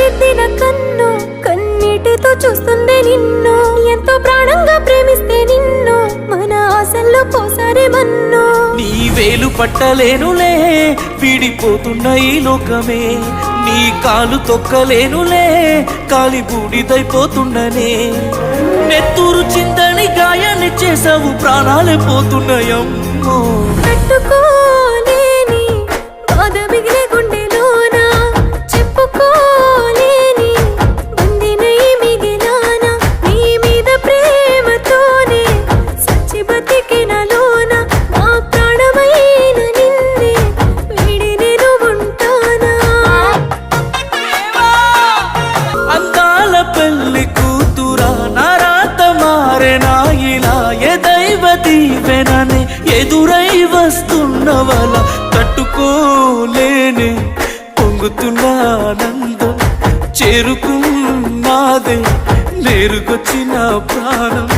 తీర్చిదిద్దిన కన్ను కన్నీటితో చూస్తుంది నిన్ను. ఎంతో ప్రాణంగా ప్రేమిస్తే నిన్ను. మన ఆశల్లో పోసారే మన్ను. నీ వేలు పట్టలేనులే విడిపోతున్న ఈ లోకమే. నీ కాలు తొక్కలేనులే కాలి బూడిదైపోతున్ననే నెత్తూరు చిందని గాయాన్ని చేసావు ప్రాణాలే పోతున్నాయమ్మో. తట్టుకోలేని దైవ దీవెననే ఎదురై వస్తున్నవల తట్టుకోలేనే పొంగుతున్న ఆనందం చేరుకున్నాదే నేరుకొచ్చిన ప్రాణం.